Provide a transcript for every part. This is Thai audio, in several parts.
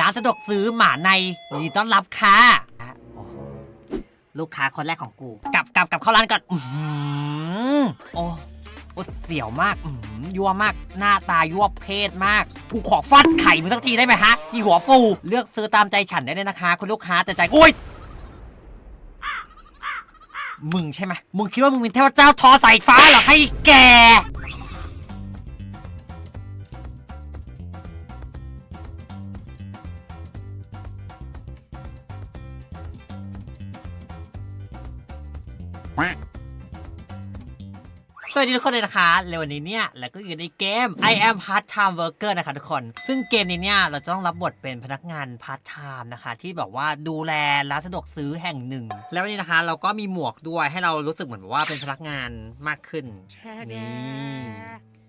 ร้านสะดวกซื้อหมาในยินดีต้อนรับค่ะอะโอ้โหลูกค้าคนแรกของกู กลับกลับกลับเข้าร้านก่อนอื้อหือโอ้โอ้เสียวมากอื้อหือยั่วมาก หน้าตายั่วเพศมาก กูขอฟัดไข่มึงสักทีได้ไหมฮะอีหัวฟู เลือกซื้อตามใจฉันได้เลยนะคะ คุณลูกค้าแต่ใจโอ้ย มึงใช่ไหมมึงคิดว่ามึงเป็นเทพเจ้าทอสายฟ้าเหรอให้แก สวัสดีทุกคนเลยนะคะในวันนี้เนี่ยแล้วก็อยู่ในเกม I am part time worker นะคะทุกคน ซึ่งเกมนี้เนี่ยเราจะต้องรับบทเป็นพนักงาน part time นะคะ ที่แบบว่าดูแลร้านสะดวกซื้อแห่งหนึ่ง แล้ววันนี้นะคะเราก็มีหมวกด้วยให้เรารู้สึกเหมือนแบบว่าเป็นพนักงานมากขึ้นนี่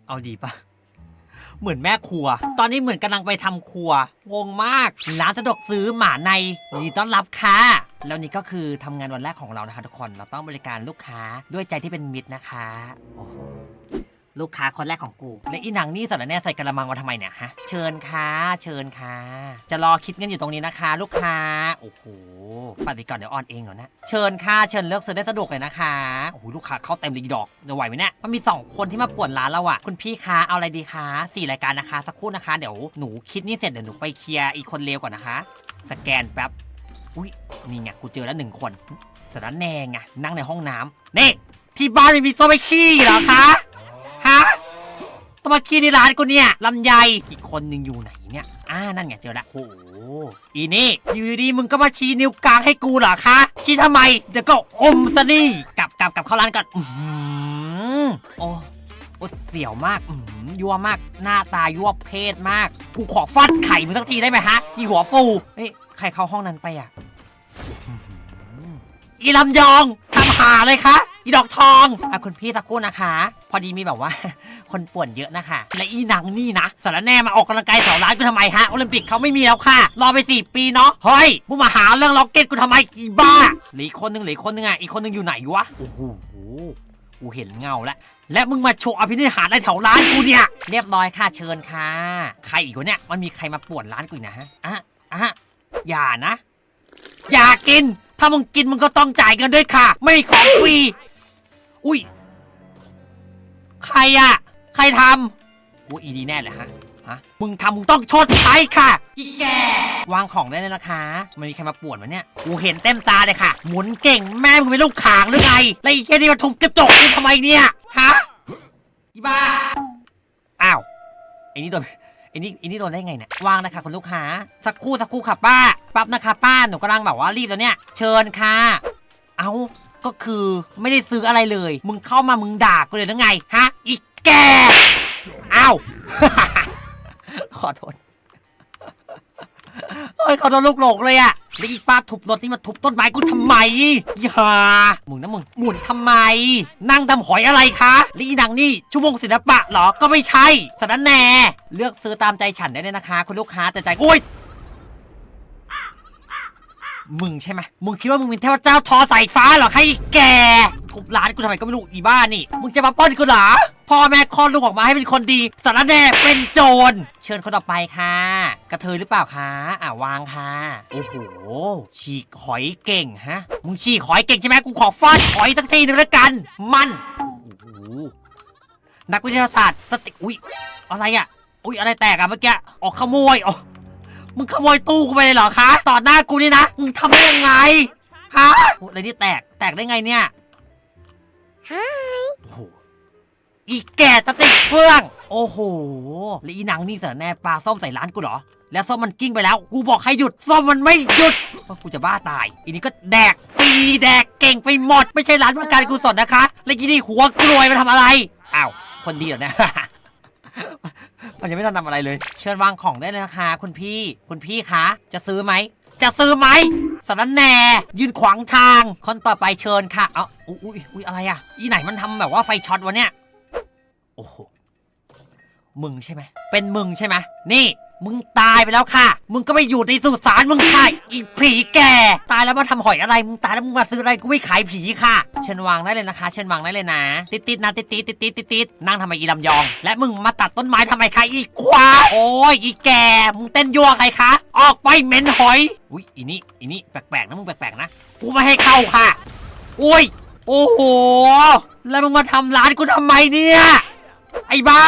เอาดีปะเหมือนแม่ครัว ตอนนี้เหมือนกำลังไปทำครัว งงมาก ร้านสะดวกซื้อหมาในยินดีต้อนรับค่ะ แล้วนี่ก็คือทำงานวันแรกของเรานะคะทุกคน เราต้องบริการลูกค้าด้วยใจที่เป็นมิตรนะคะ โอ้โห ลูกค้าคนแรกของกู และอีหนังนี่สารแน่ใส่กระมังมาทำไมเนี่ยฮะ เชิญค่ะเชิญค่ะ จะรอคิดเงินอยู่ตรงนี้นะคะ ลูกค้า โอ้โหปัดไปก่อนเดี๋ยวออนเองเหรอนะ เชิญค่ะเชิญเลือกซื้อได้สะดวกเลยนะคะ โอ้โหลูกค้าเข้าเต็มเลยอีดอกจะไหวไหมเนี่ย มันมีสองคนที่มาป่วนร้านเราอะคุณพี่คะเอาอะไรดีคะสี่รายการนะคะ สักครู่นะคะ เดี๋ยวหนูคิดนี่เสร็จเดี๋ยวหนูไปเคลียร์อีกคนเลวก่อนนะคะ สแกนแป๊บ อุ้ย นี่ไงกูเจอแล้วหนึ่งคนสารแนงไงนั่งในห้องน้ำนี่ที่บ้านไม่มีโซ่ไปขี้เหรอคะฮะต้องมาขี้ในร้านกูเนี่ยลำไยอีกคนหนึ่งอยู่ไหนเนี่ยอ่านั่นไงเจอละโหอีนี่อยู่ดีๆมึงก็มาชี้นิ้วกลางให้กูเหรอคะชี้ทำไมเดี๋ยวก็อมซะนี่กลับกลับกลับเข้าร้านก่อนอื้อหือโอ้โอ้เสียวมากอื้อหือยั่วมากหน้าตายั่วเพศมากกูขอฟัดไข่มึงสักทีได้ไหมฮะอีหัวฟูเฮ้ยใครเข้าห้องนั้นไปอะ อีลำยองทำหาเลยคะอีดอกทองอะคุณพี่ตะกู้นะคะ พอดีมีแบบว่า คนป่วนเยอะนะคะ และอีหนังนี่นะสารแน่มาออกกำลังกายแถวร้านกูทำไมฮะโอลิมปิกเขาไม่มีแล้วค่ะ รอไปสี่ปีเนาะเฮ้ยมึงมาหาเรื่องล็อกเก็ตกูทำไมอีบ้าหลืออีคนนึงหลืออีคนนึงอะอีกคนนึงอยู่ไหนวะโอ้โหกูเห็นเงาแล้วและมึงมาโชว์อภินิหารในแถวร้านกูเนี่ยเรียบร้อยค่ะเชิญค่ะ ใครอีกวะเนี่ยมันมีใครมาป่วนร้านกูนะฮะอะอะอย่านะ อย่ากิน ถ้ามึงกินมึงก็ต้องจ่ายเงินด้วยค่ะ ไม่ของฟรี อุ้ย ใครอะใครทำกูอีดีแน่เลยฮะ ฮะ มึงทำมึงต้องชดใช้ค่ะ อีแก วางของได้เลยนะคะ มันมีใครมาป่วนวะเนี่ย กูเห็นเต็มตาเลยค่ะ หมุนเก่งแม่มึงเป็นลูกขางหรือไง แล้วอีแกนี่มาทุบกระจกกูทำไมเนี่ย ฮะ อีบ้า อ้าวไอ้นี่โดนไอ้นี่ไอ้นี่โดนได้ไงเนี่ยวางนะคะคุณลูกค้า สักครู่สักครู่ค่ะป้า ปั๊บนะคะ ป้าหนูกำลังแบบว่ารีบแล้วเนี่ย เชิญค่ะ เอาก็คือไม่ได้ซื้ออะไรเลย มึงเข้ามามึงด่ากูเลยหรือไง ฮะ อีแกเอ้า ขอโทษเฮ้ยขอโทษลูกหลงเลยอะแล้วอีป้าทุบรถนี่มาทุบต้นไม้กูทำไมอย่ามุนนะมึงหมุนทำไม นั่งดำหอยอะไรคะล้วอีหนังนี่ชั่วโมงศิลปะเหรอก็ไม่ใช่สารแน่ เลือกซื้อตามใจฉันได้เลยนะคะ คุณลูกค้าแต่ใจโอ้ย มึงใช่ไหมมึงคิดว่ามึงเป็นเทพเจ้าทอสายฟ้าเหรอใครแกทุบร้านกูทำไมก็ไม่รู้อีบ้านี่ มึงจะมาปล้นกูเหรอ พ่อแม่คลอดลูกออกมาให้เป็นคนดี สารแน่เป็นโจร เชิญคนต่อไปค่ะ กระเทยหรือเปล่าคะ อ่าวางค่ะ โอ้โห ฉีกหอยเก่งฮะ มึงฉีกหอยเก่งใช่ไหมกูขอฟาดหอยสักทีหนึ่งแล้วกัน มันโอ้โหนักวิทยาศาสตร์สติอุ้ยอะไรอะ อุ้ยอะไรแตกอะเมื่อกี้ ออกขโมยอ๋อ มึงขโมยตู้กูไปเลยเหรอคะ ต่อหน้ากูนี่นะ มึงทำได้ยังไง ฮะโอ้อะไรนี่แตก แตกได้ไงเนี่ยฮโอ้โห อีแก่ตะติกเฟื่อง โอ้โห แล้วอีหนังนี่เสนแน่ปลาส้มใส่ร้านกูเหรอ แล้วส้มมันกิ้งไปแล้ว กูบอกให้หยุด ส้มมันไม่หยุดว่ากูจะบ้าตาย อีนี่ก็แดกตีแดกเก่งไปหมด ไม่ใช่ร้านเพื่อการกุศลนะคะ แล้วอีนี่หัวกลวยมาทำอะไร อ้าว คนดีเหรอเนี่ย มันยังไม่ทันทำอะไรเลย เชิญวางของได้เลยนะคะคุณพี่คุณพี่คะจะซื้อไหมจะซื้อไหมสนันแหน่ยืนขวางทาง คนต่อไปเชิญค่ะเอาอุ๊ยอุ๊ยอะไรอะอีไหนมันทำแบบว่าไฟช็อตวะเนี่ยโอ้โหมึงใช่ไหมเป็นมึงใช่ไหมนี่ มึงตายไปแล้วค่ะ มึงก็ไปอยู่ในสุสานมึงค่ะอีผีแก่ ตายแล้วมาทำหอยอะไร มึงตายแล้วมึงมาซื้ออะไรกูไม่ขายผีค่ะเชิญวางได้เลยนะคะเชิญวางได้เลยนะ ติดติดนะติดติดติดติดติดติดนั่งทำไมอีลำยอง และมึงมาตัดต้นไม้ทำไมคะอีควาโอ้ยอีแก่ มึงเต้นยั่วใครคะ ออกไปเหม็นหอย อุ้ยอีนี่อีนี่แปลกๆนะมึงแปลกๆนะกูไม่ให้เข้าค่ะอุ้ยโอ้โหแล้วมึงมาทำร้านกูทำไมเนี่ยไอ้บ้า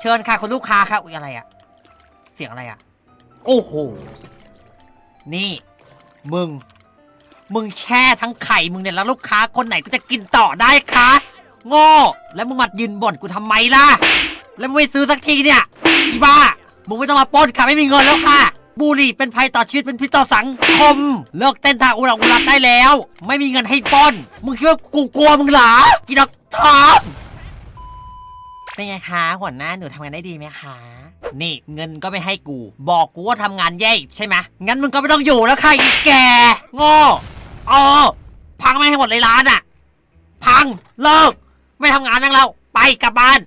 เชิญค่ะคุณลูกค้าค่ะอุ้ยอะไรอะ สียงอะไรอะโอ้โห นี่ มึง มึงแช่ทั้งไข่มึงเนี่ยแล้วลูกค้าคนไหนก็จะกินต่อได้คะโง่แล้วมึงมายืนบ่นกูทำไมล่ะ แล้วมึงไม่ซื้อสักทีเนี่ยอีบ้า มึงไม่ต้องมาปล้นค่ะไม่มีเงินแล้วค่ะ บุหรี่เป็นภัยต่อชีวิตเป็นพิษต่อสังคม เลิกเต้นท่าอุรังอุรังได้แล้ว ไม่มีเงินให้ปล้น มึงคิดว่ากูกลัวมึงเหรออีดอกทองเป็นไงคะหัวหน้าหนูทำงานได้ดีไหมคะ นี่เงินก็ไม่ให้กู บอกกูว่าทำงานแย่ใช่ไหมงั้นมึงก็ไม่ต้องอยู่แล้วค่ะอีแกโง่อ๋อพังไม่ให้หมดเลยร้านอะ พังเลิก ไม่ทำงานนั่งแล้วไปกลับบ้าน